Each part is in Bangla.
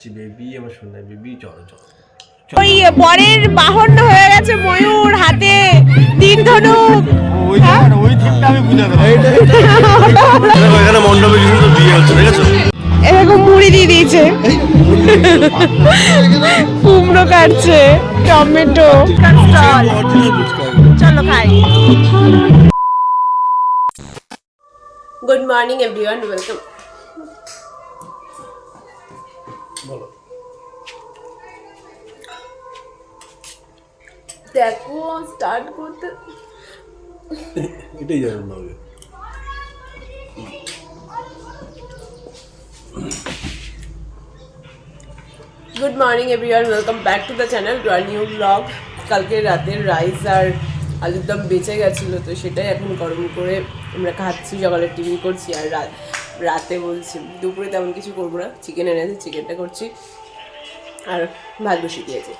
বেবি আমার সোনা বেবি চলো চলো ওই বরের বাহন হয়ে গেছে ময়ূর হাতে তিন ধনুক ওই জায়গাটা আমি বুঝে এখানে মণ্ডপে কি বিয়ে হচ্ছে দেখেছ এরকম মুড়ি দিয়ে দিয়েছে। কুমড়ো কাটছে টমেটো। চলো খাই। গুড মর্নিং এভরিওয়ান ওয়েলকাম দেখো স্টার্ট করতে। এটাই জানেন না good morning everyone welcome back to the channel to new blog কালকে রাতের রাইস আর আলুর দম বেঁচে গেছিল তো সেটাই এখন গরম করে আমরা খাচ্ছি সকালে টিফিন করছি আর রাতে বলছি দুপুরে তেমন কিছু করব না। চিকেন এনেছে চিকেনটা করছি। আর ভাত বসিয়ে দিয়েছি।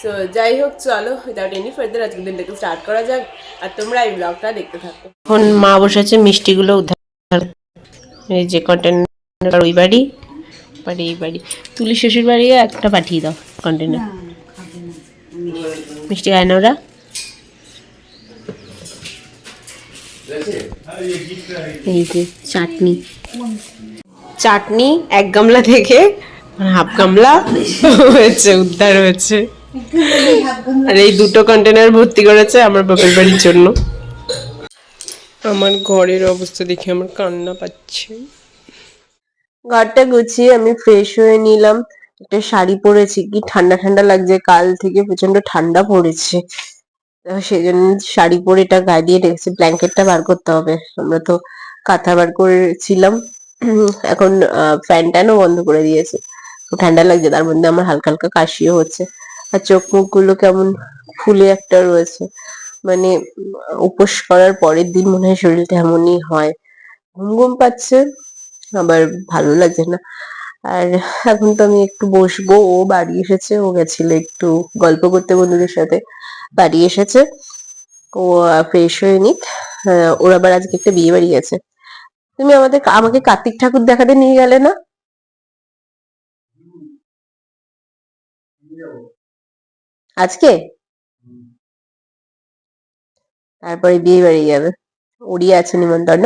সো যাই হোক চলো উইদাউট এনি ফার্দার আজকের দিনটাকে স্টার্ট করা যাক। আর তোমরা এই ব্লগটা দেখতে থাকো। এখন মা বসেছে মিষ্টিগুলো উদ্ধার এই যে কন্টেনার ওই বাড়ি। বাড়ি, এই বাড়ি। তুলি শ্বশুর বাড়িও একটা পাঠিয়ে দাও কন্টেনার মিষ্টি খায় না ওরা? এই যে চাটনি। চাটনি, এক গামলা থেকে হাফ গামলা, হয়েছে, উদ্ধার হয়েছে। আর এই দুটো কন্টেনার ভর্তি করেছে আমার বাপের বাড়ির জন্য। আমার ঘরের অবস্থা দেখে আমার কান্না পাচ্ছে। ঘরটা গুছিয়ে আমি ফ্রেশ হয়ে নিলাম। একটা শাড়ি পরেছি কি ঠান্ডা ঠান্ডা লাগছে কাল থেকে প্রচণ্ড ঠান্ডা পড়েছে। সেই জন্য শাড়ি পরে এটা গায়ে দিয়ে রেখেছি ব্ল্যাঙ্কেটটা বার করতে হবে। আমরা তো কাঁথা বার করেছিলাম। এখন ফ্যান ট্যানও বন্ধ করে দিয়েছে। ঠান্ডা লাগছে তার মধ্যে আমার হালকা হালকা কাশিও হচ্ছে। আর চোখ মুখগুলো কেমন ফুলে একটা রয়েছে। মানে উপোস করার পরের দিন মনে হয় শরীরটা এমনই হয়। ঘুম ঘুম পাচ্ছে, আবার ভালো লাগছে না। আর এখন তো আমি একটু বসবো, ও বাড়ি এসেছে, ও গেছিল একটু গল্প করতে বন্ধুদের সাথে। বাড়ি এসেছে, ও ফ্রেশ হয়ে নিক। ওর আবার আজকে একটা বিয়ে বাড়ি আছে। তুমি আমাদের আমাকে কার্তিক ঠাকুর দেখাতে নিয়ে গেলে না? আজকে? তারপরে বিয়ে বাড়ি যাবে। ওরই আছে নিমন্ত্রণ।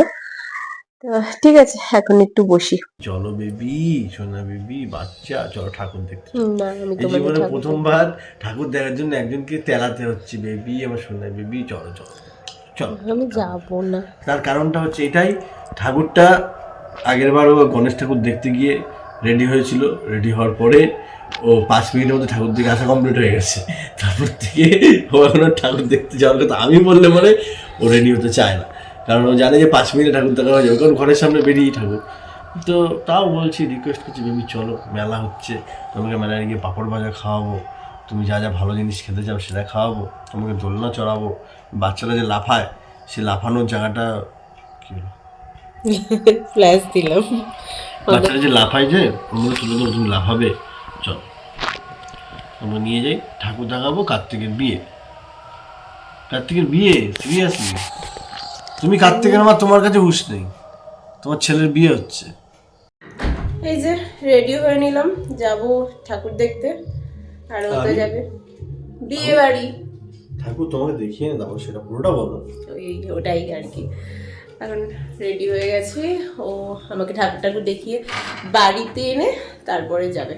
তো ঠিক আছে এখন একটু বসি। চলো বেবি সোনা বেবি বাচ্চা চলো ঠাকুর দেখতে না আমি এই জীবনে প্রথমবার ঠাকুর দেখার জন্য একজনকে তেলাতে হচ্ছে বেবি আমার সোনা বেবি চলো চলো চলো আমি যাব না। তার কারণটা হচ্ছে এটাই ঠাকুরটা আগের বার ও গণেশ ঠাকুর দেখতে গিয়ে রেডি হয়েছিল রেডি হওয়ার পরে ও পাঁচ মিনিটের মধ্যে ঠাকুর দিকে আসা কমপ্লিট হয়ে গেছে। তারপর থেকে ও এখন ঠাকুর দেখতে যাওয়ার কথা আমি বললে পরে ও রেডি হতে চায় না। কারণ ও জানে যে পাঁচ মিনিটে ঠাকুর দেখা হয়ে যাবে, কারণ ঘরের সামনে বেরিয়ে ঠাকুর। তো তাও বলছি রিকোয়েস্ট করছি, বেবি, চলো, মেলা হচ্ছে। তোমাকে মেলায় গিয়ে পাঁপড় ভাজা খাওয়াবো। তুমি যা যা ভালো জিনিস খেতে চাও সেটা খাওয়াবো। তোমাকে দোলনা চড়াবো। বাচ্চারা যে লাফায়, সে লাফানোর জায়গাটা কি ফ্ল্যাশ দিলাম। বাচ্চারা যে লাফায় যে ওগুলো তুলে দেবো তুমি লাফাবে। চল। আমরা নিয়ে যাই ঠাকুর দেখাবো কার্তিকের বিয়ে। কার্তিকের বিয়ে? সিরিয়াসলি? তুমি কার্তিকের আমার তোমার কাছে হুশ নেই। তোমার ছেলের বিয়ে হচ্ছে। এই যে রেডি হয়ে নিলাম। যাব ঠাকুর দেখতে। আর ওতে? যাবে। বিয়ে বাড়ি। ঠাকুর তোমাকে দেখিয়ে দাও সেটা পুরোটা বলো। ওই ওটাই আর কি। এখন রেডি হয়ে গেছে। ও আমাকে ঠাকুর ঠাকুর দেখিয়ে বাড়িতে এনে তারপরে যাবে।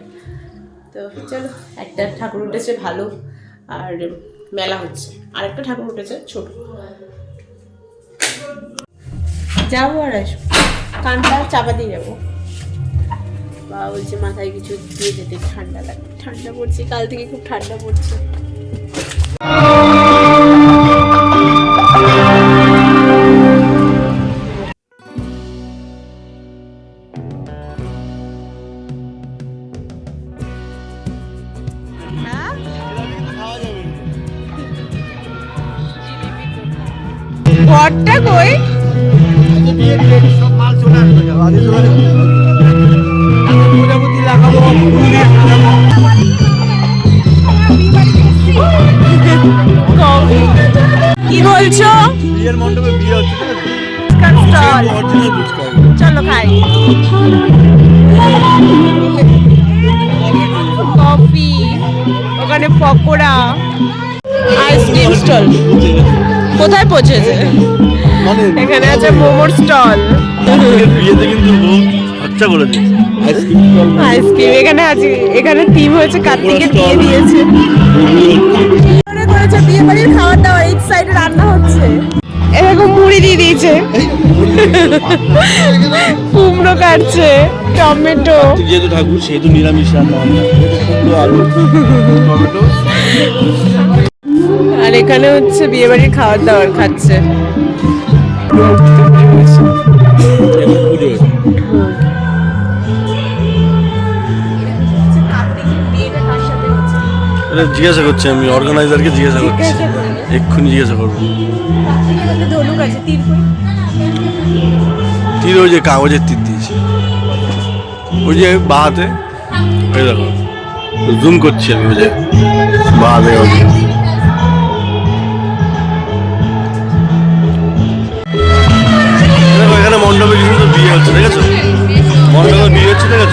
তো চলো, একটা ঠাকুর উঠেছে ভালো, আর মেলা হচ্ছে। আর একটা ঠাকুর উঠেছে ছোট। যাব আর আসব কানটা চাপা দিয়ে যাব। বা বলছে মাথায় কিছু দিয়ে যেতে, ঠান্ডা লাগে ঠান্ডা পড়ছে, কাল থেকে খুব ঠান্ডা পড়ছে। দিয়ে সাজাবো। কি বলছো? বিয়ের মণ্ডপে বিয়ে চলো খাই। এখানে পকোড়া। Ice cream stall. কোথায় পৌঁছেছে? মানে এখানে আছে মোমোর স্টল। বিয়েতে কিন্তু খরচা করে দিয়েছে। আইসক্রিম আইসক্রিম এখানে আছে এখানে থিম হয়েছে কার্তিকের বিয়ে দিয়েছে। করেছে বিয়ে বাড়ির খাবার দাবার এই সাইডে রান্না হচ্ছে। এরকম মুড়ি দিয়ে দিয়েছে। কুমড়ো কাটছে টমেটো। যেহেতু ঠাকুর সেহেতু নিরামিষ রান্না। কুমড়ো আলু টমেটো আর এখানে হচ্ছে বিয়ে বাড়ির খাবার দাবার খাচ্ছে জিজ্ঞাসা করছি আমি অর্গানাইজারকে জিজ্ঞাসা করছি। এক্ষুনি জিজ্ঞাসা করব। তীর ওই যে কাগজের তীর দিয়েছে। ওই যে বাহাতে ওই দেখো। জুম করছি আমি ওই যে বাহাতে দেখেছ মণ্ডপে বিয়ে হচ্ছে দেখেছ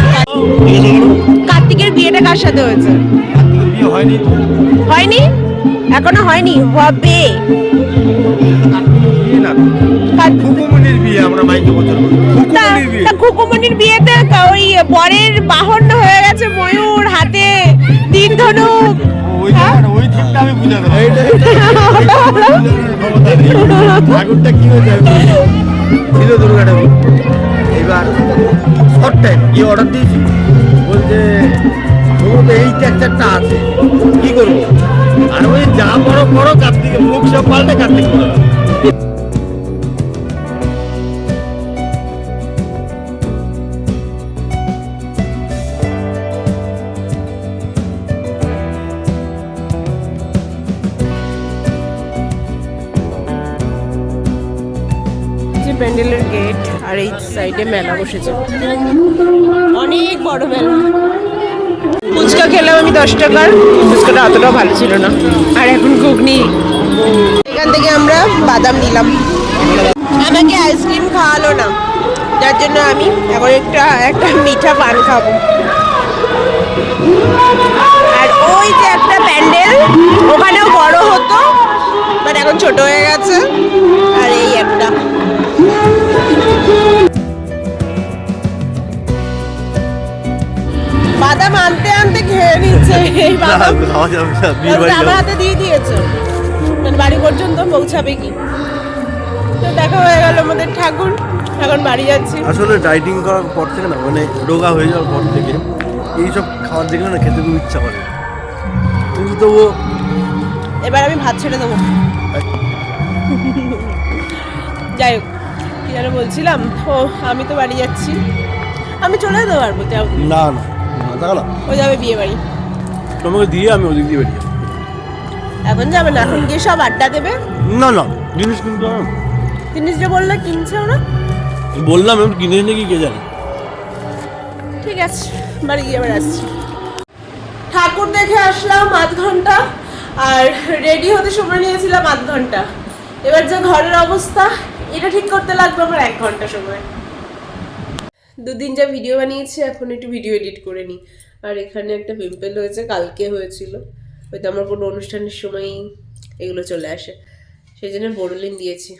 কার্তিকের বিয়েটা কার সাথে হয়েছে বিয়ে হয়নি হয়নি এখনও হয়নি হবে বিয়ে আমরা মাইকে বছর খুকুমনির বিয়েতে ওই বরের বাহন হয়ে গেছে ময়ূর হাতে তিন ধনুক ওই থিমটা আমি বুঝাতে ঠাকুরটা কি হয়েছে আমি বলি। ছিল দুর্গাটা এবার শর্ট টাইম, গিয়ে অর্ডার দিয়েছি। বলছে, তোমাদের এই টেক্সচারটা আছে, কি করব? আর ওই যা বড় বড় কার্তিক মুখ সব পাল্টে কার্তিক বলে প্যান্ডেলের গেট আর এই সাইডে মেলা বসেছে। অনেক বড় মেলা। ফুচকা খেলাম আমি দশ টাকার। ফুচকাটা অতটাও ভালো ছিল না। আর এখন ঘুগনি। এখান থেকে আমরা বাদাম নিলাম। আমাকে আইসক্রিম খাওয়ালো না। যার জন্য আমি এখন একটা একটা মিঠা পান খাব। আর ওই যে একটা প্যান্ডেল, ওখানেও বড় হতো, বাট এখন ছোট হয়ে গেছে। আর এই একটা বাদাম আনতে আনতে খেয়ে নিচ্ছে। এই বাদাম খাওয়া যাবে না বিয়ে বাড়ি আমার হাতে দিয়ে দিয়েছে। মানে বাড়ি পর্যন্ত পৌঁছাবে কি? তো দেখা হয়ে গেল আমাদের ঠাকুর। এখন বাড়ি যাচ্ছি। আসলে ডাইটিং করার পর থেকে না মানে রোগা হয়ে যাওয়ার পর থেকে এইসব খাবার দেখলে না খেতে খুব ইচ্ছা করে। কিন্তু তবুও এবার আমি ভাত ছেড়ে দেবো। যাই হোক কি যেন বলছিলাম? ও আমি তো বাড়ি যাচ্ছি। আমি চলে যেতে পারব না না। না, ও যাবে বিয়ে বাড়ি। তোমাকে দিয়ে আমি ওদিক দিয়ে বেরিয়ে এখন যাবে না এখন গিয়ে সব আড্ডা দেবে? না না জিনিস কিন্তু আমি জিনিস যে বললে কিনছেও না? বললাম আমি কিনে কি কে জানে? ঠিক আছে বাড়ি গিয়ে আবার আসছি। ঠাকুর দেখে আসলাম আধ ঘণ্টা আর রেডি হতে সময় নিয়েছিলাম আধ ঘণ্টা। এবার যে ঘরের অবস্থা এটা ঠিক করতে লাগবে আমার এক ঘণ্টা সময়। দুদিন যা ভিডিও বানিয়েছি, এখন একটু ভিডিও এডিট করে নিই। আর এখানে একটা পিম্পল হয়েছে, কালকে হয়েছিল। হয়তো আমার কোনো অনুষ্ঠানের সময়ই এগুলো চলে আসে। সেই জন্য বড়লিন দিয়েছি।